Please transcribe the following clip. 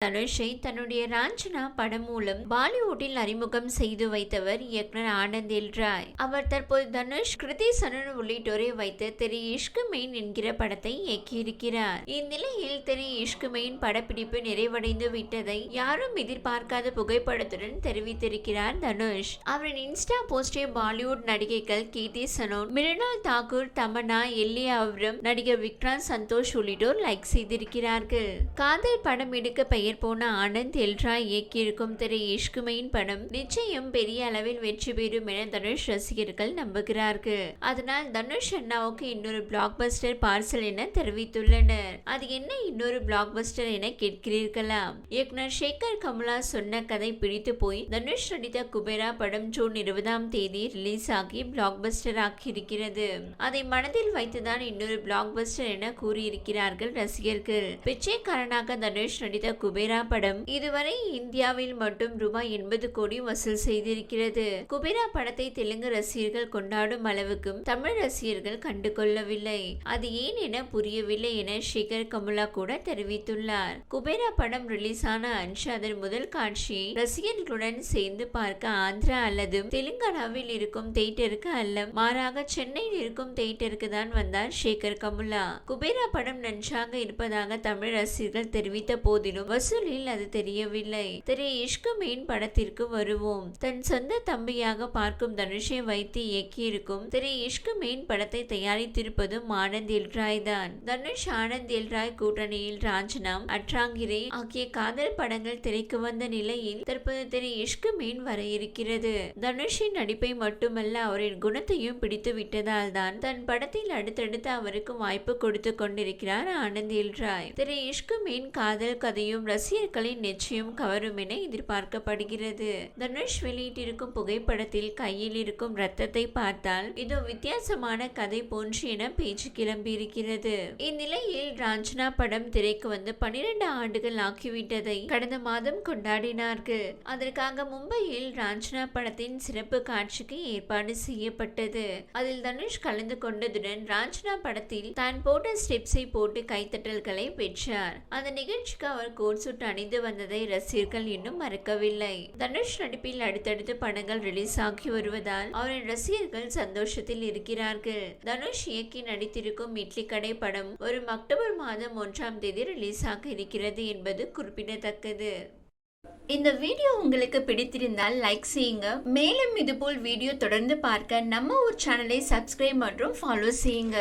தனுஷை தன்னுடைய ராஞ்சனா படம் மூலம் பாலிவுட்டில் அறிமுகம் செய்து வைத்தவர் இயக்குனர் ஆனந்த் ராய் அவர் தற்போது தனுஷ் கிருதி சனன் உள்ளிட்டோரை வைத்து திரு இஷ்கு மெயின் என்கிற படத்தை இயக்கியிருக்கிறார். இந்நிலையில் திரு இஷ்கு மெயின் படப்பிடிப்பு நிறைவடைந்து விட்டதை யாரும் எதிர்பார்க்காத புகைப்படத்துடன் தெரிவித்திருக்கிறார் தனுஷ். அவரின் இன்ஸ்டா போஸ்டே பாலிவுட் நடிகைகள் கீர்த்தி சனோன் மிருனால் தாக்கூர் தமன்னா எல்லி அவரம் நடிகர் விக்ராந்த் சந்தோஷ் உள்ளிட்டோர் லைக் செய்திருக்கிறார்கள். காதல் படம் எடுக்க பெயர் போன ஆனந்த் எல்ராய் இயக்கியிருக்கும் திரு இஷ்குமையின் படம் நிச்சயம் பெரிய அளவில் வெற்றி பெறும் என தனுஷ் ரசிகர்கள் நம்புகிறார்கள். அதனால் தனுஷ் அண்ணாவுக்கு இன்னொரு பிளாக் பஸ்டர் பார்சல் என தெரிவித்துள்ளனர். அது என்ன இன்னொரு பிளாக் பஸ்டர் என கேட்கிறீர்களா இயக்குனர் சேகர் கமலா சொன்ன கதை பிடித்து போய் தனுஷ் நடித்த குபேரா படம் ஜூன் இருபதாம் தேதி ரிலீஸ் ஆகி பிளாக் பஸ்டர் ஆகியிருக்கிறது அதை மனதில் வைத்துதான் இன்னொரு பிளாக் பஸ்டர் என கூறியிருக்கிறார்கள் ரசிகர்கள். பிச்சைக்காரனாக தனுஷ் நடித்த குபேரா குபேரா படம். இதுவரை இந்தியாவில் மட்டும் ரூபாய் எண்பது கோடி வசூல் செய்திருக்கிறது. குபேரா படத்தை தெலுங்கு ரசிகர்கள் கொண்டாடும் அளவுக்கும் தமிழ் ரசிகர்கள் கண்டு கொள்ளவில்லை அது ஏன் என புரியவில்லை என ஷேகர் கமலா கூட தெரிவித்துள்ளார். குபேரா படம் ரிலீஸ் ஆன அன்று அதன் முதல் காட்சி ரசிகர்களுடன் சேர்ந்து பார்க்க ஆந்திரா அல்லது தெலுங்கானாவில் இருக்கும் தேட்டருக்கு அல்ல. மாறாக சென்னையில் இருக்கும் தேட்டருக்கு தான் வந்தார் ஷேகர் கமுலா. குபேரா படம் நன்றாக இருப்பதாக தமிழ் ரசிகர்கள் தெரிவித்த போதிலும் வசூலில் அது தெரியவில்லை. திரு இஷ்கு படத்திற்கு வருவோம். தன் சொந்த தம்பியாக பார்க்கும் தனுஷை வைத்து இயக்கியிருக்கும் திரு இஷ்கு படத்தை தயாரித்திருப்பதும் ஆனந்த் எல்ராய் தான். தனுஷ் ஆனந்த் எல்ராய் கூட்டணியில் ராஜ்னாம் அட்ராங்கிரே ஆகிய காதல் படங்கள் திரைக்கு வந்த நிலையில் தற்போது திரு இஷ்கு மீன் வர இருக்கிறது. தனுஷின் நடிப்பை மட்டுமல்ல அவரின் குணத்தையும் பிடித்து விட்டதால் தான் தன் படத்தில் அடுத்தடுத்து அவருக்கு வாய்ப்பு கொடுத்து கொண்டிருக்கிறார் ஆனந்த் எல்ராய். திரு இஷ்கு மீன் காதல் கதையும் ரசிகர்களின் நிச்சயம் கவரும் என எதிர்பார்க்கப்படுகிறது. தனுஷ் வெளியிட்டிருக்கும் புகைப்படத்தில் கையில் இருக்கும் ரத்தத்தை பார்த்தால் இது வித்தியாசமான கதை போன்று என பேச்சு கிளம்பியிருக்கிறது. இந்நிலையில் ராஞ்சனா படம் திரைக்கு வந்து பனிரெண்டு ஆண்டுகள் ஆக்கிவிட்டதை கடந்த மாதம் கொண்டாடினார்கள். அதற்காக மும்பையில் ராஞ்சனா படத்தின் சிறப்பு காட்சிக்கு ஏற்பாடு செய்யப்பட்டது. அதில் தனுஷ் கலந்து கொண்டதுடன் ராஞ்சனா படத்தில் தான் போட்ட ஸ்டெப்ஸை போட்டு கைத்தட்டல்களை பெற்றார். அந்த நிகழ்ச்சிக்கு அவர் கோட்ஸ் சூட் அணிந்து வந்ததை ரசிகர்கள் இன்னும் மறக்கவில்லை. தனுஷ் நடிப்பில் அடுத்தடுத்து படங்கள் ரிலீஸ் ஆகி வருவதால் அவரின் ரசிகர்கள் சந்தோஷத்தில் இருக்கிறார்கள். தனுஷ் இயக்கி நடித்திருக்கும் இட்லி கடை படம் வரும் அக்டோபர் மாதம் ஒன்றாம் தேதி ரிலீஸ் ஆக இருக்கிறது என்பது குறிப்பிடத்தக்கது. இந்த வீடியோ உங்களுக்கு பிடித்திருந்தால் லைக் செய்யுங்க. மேலும் இதுபோல் வீடியோ தொடர்ந்து பார்க்க நம்ம ஒரு சேனலை சப்ஸ்கிரைப் மற்றும் ஃபாலோ செய்யுங்க.